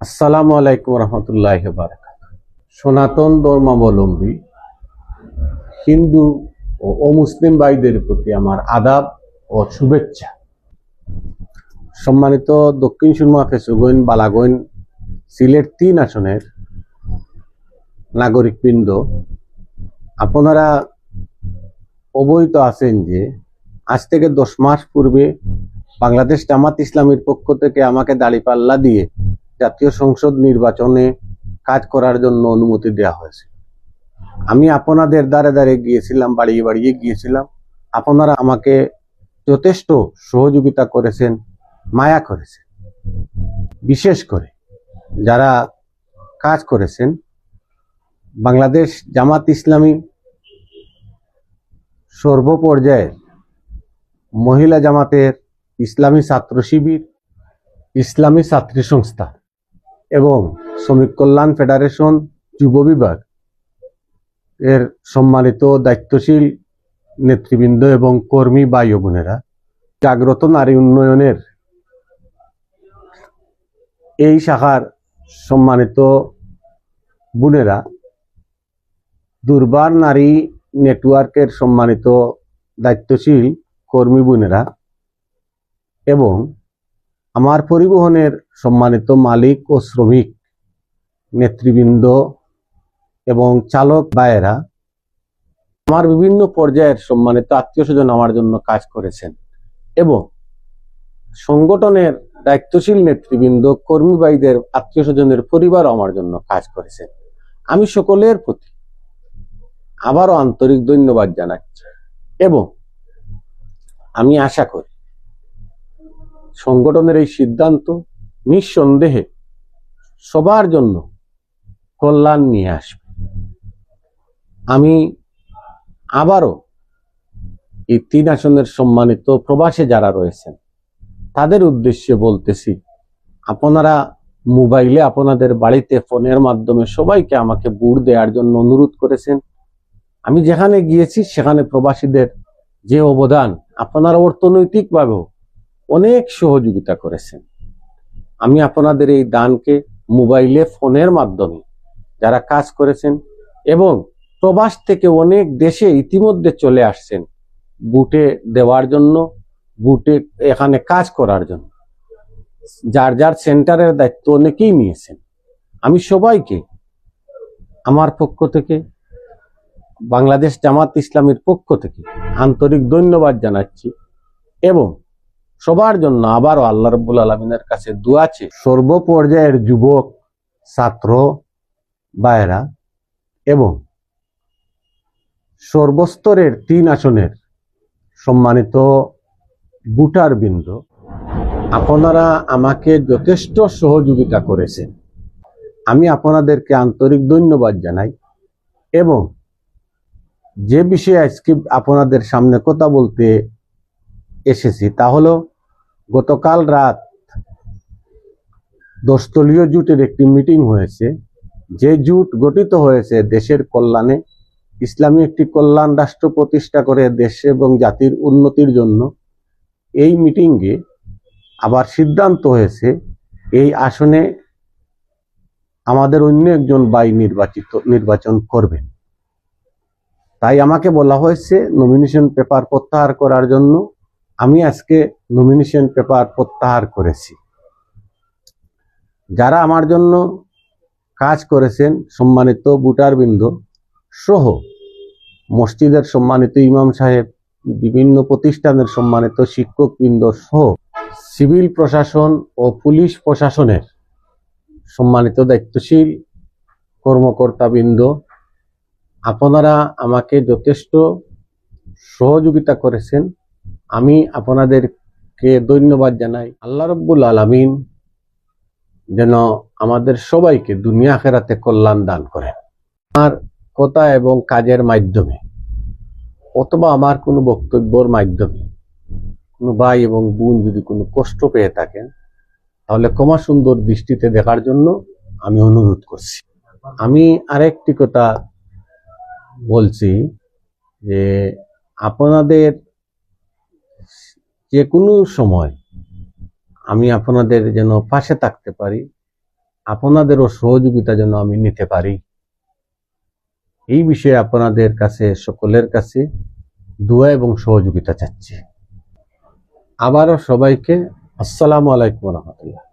আসসালামু আলাইকুম রহমতুল্লাহ বারাকাত সনাতন ধর্মাবলম্বী হিন্দু ও অমুসলিম ভাইদের প্রতি আমার আদাব ও শুভেচ্ছা। সম্মানিত দক্ষিণ সুরমা ফেসুগৈন বালাগৈন সিলেট তিন আসনের নাগরিকবৃন্দ, আপনারা অবহিত আছেন যে আজ থেকে দশ মাস পূর্বে বাংলাদেশ জামাত ইসলামীর পক্ষ থেকে আমাকে দাড়িপাল্লা দিয়ে জাতীয় সংসদ নির্বাচনে কাজ করার জন্য অনুমতি দেওয়া হয়েছে। আমি আপনাদের দ্বারে দ্বারে গিয়েছিলাম, বাড়িয়ে বাড়িয়ে গিয়েছিলাম। আপনারা আমাকে যথেষ্ট সহযোগিতা করেছেন, মায়া করেছেন। বিশেষ করে যারা কাজ করেছেন, বাংলাদেশ জামাত ইসলামী সর্বপর্যায়ে মহিলা জামাতের ইসলামী ছাত্র শিবির, ইসলামী ছাত্রী সংস্থা। এবং শ্রমিক কল্যাণ ফেডারেশন যুব বিভাগ এর সম্মানিত দায়িত্বশীল নেতৃবৃন্দ এবং কর্মী ও বোনেরা, জাগ্রত নারী উন্নয়নের এই শাখার সম্মানিত বোনেরা, দুর্বার নারী নেটওয়ার্কের সম্মানিত দায়িত্বশীল কর্মী বোনেরা এবং আমার পরিবহনের সম্মানিত মালিক ও শ্রমিক, নেতৃবৃন্দ এবং চালক বায়েরা আমার বিভিন্ন পর্যায়ের সম্মানিত আত্মীয় স্বজন আমার জন্য কাজ করেছেন এবং সংগঠনের দায়িত্বশীল নেতৃবৃন্দ কর্মীবাহীদের আত্মীয় স্বজনের পরিবার আমার জন্য কাজ করেছেন। আমি সকলের প্রতি আবারও আন্তরিক ধন্যবাদ জানাচ্ছি এবং আমি আশা করি সংগঠনের এই সিদ্ধান্ত নিঃসন্দেহে সবার জন্য কল্যাণ নিয়ে আসবে। আমি আবারও এই তিন আসনের সম্মানিত প্রবাসে যারা রয়েছেন, তাদের উদ্দেশ্যে বলতেছি, আপনারা মোবাইলে আপনাদের বাড়িতে ফোনের মাধ্যমে সবাইকে আমাকে বুড় দেওয়ার জন্য অনুরোধ করেছেন। আমি যেখানে গিয়েছি, সেখানে প্রবাসীদের যে অবদান, আপনারা অর্থনৈতিকভাবেও অনেক সহযোগিতা করেছেন। আমি আপনাদের এই দানকে মোবাইলে, ফোনের মাধ্যমে যারা কাজ করেছেন এবং প্রবাস থেকে অনেক দেশে ইতিমধ্যে চলে আসছেন বুটে দেওয়ার জন্য, বুটে এখানে কাজ করার জন্য। যার যার সেন্টারের দায়িত্ব অনেকেই নিয়েছেন। আমি সবাইকে, আমার পক্ষ থেকে, বাংলাদেশ জামাত ইসলামের পক্ষ থেকে আন্তরিক ধন্যবাদ জানাচ্ছি এবং সবার জন্য আবারও আল্লাহ রব্বুল আলমিনের কাছে দুয়াছে সর্বপর্যায়ের যুবক, ছাত্র বায়রা এবং সর্বস্তরের তিন আসনের সম্মানিত বুটার বৃন্দ আপনারা আমাকে যথেষ্ট সহযোগিতা করেছেন। আমি আপনাদেরকে আন্তরিক ধন্যবাদ জানাই এবং যে বিষয়ে আজকে আপনাদের সামনে কথা বলতে এসেছি তা হলো গতকাল রাত দশতলীয় জুটের একটি মিটিং হয়েছে। যে জুট গঠিত হয়েছে দেশের কল্যাণে, ইসলামী একটি কল্যাণ রাষ্ট্র প্রতিষ্ঠা করে দেশ এবং জাতির উন্নতির জন্য, এই মিটিংয়ে আবার সিদ্ধান্ত হয়েছে, এই আসনে আমাদের অন্য একজন বাই নির্বাচিত, নির্বাচন করবেন। তাই আমাকে বলা হয়েছে নমিনেশন পেপার প্রত্যাহার করার জন্য আমি আজকে নমিনেশন পেপার প্রত্যাহার করেছি। যারা আমার জন্য কাজ করেছেন সম্মানিত বুটারবৃন্দ সহ মসজিদের সম্মানিত ইমাম সাহেব, বিভিন্ন প্রতিষ্ঠানের সম্মানিত শিক্ষকবৃন্দ সহ সিভিল প্রশাসন ও পুলিশ প্রশাসনের সম্মানিত দায়িত্বশীল কর্মকর্তাবৃন্দ, আপনারা আমাকে যথেষ্ট সহযোগিতা করেছেন। আমি আপনাদেরকে ধন্যবাদ জানাই। আল্লাহ রব্বুল আলমিন যেন আমাদের সবাইকে দুনিয়া খেরাতে কল্যাণ দান করেন। আমার কথা এবং কাজের মাধ্যমে অথবা আমার কোনো বক্তব্যর মাধ্যমে কোনো ভাই এবং বোন যদি কোনো কষ্ট পেয়ে থাকেন, তাহলে ক্ষমা সুন্দর দৃষ্টিতে দেখার জন্য আমি অনুরোধ করছি। আমি আরেকটি কথা বলছি যে আপনাদের যে কোনো সময় আমি আপনাদের যেন পাশে থাকতে পারি, আপনাদেরও সহযোগিতা যেন আমি নিতে পারি। এই বিষয়ে আপনাদের কাছে, সকলের কাছে দোয়া এবং সহযোগিতা চাচ্ছি। আবারও সবাইকে আসসালামু আলাইকুম রহমতুল্লাহ।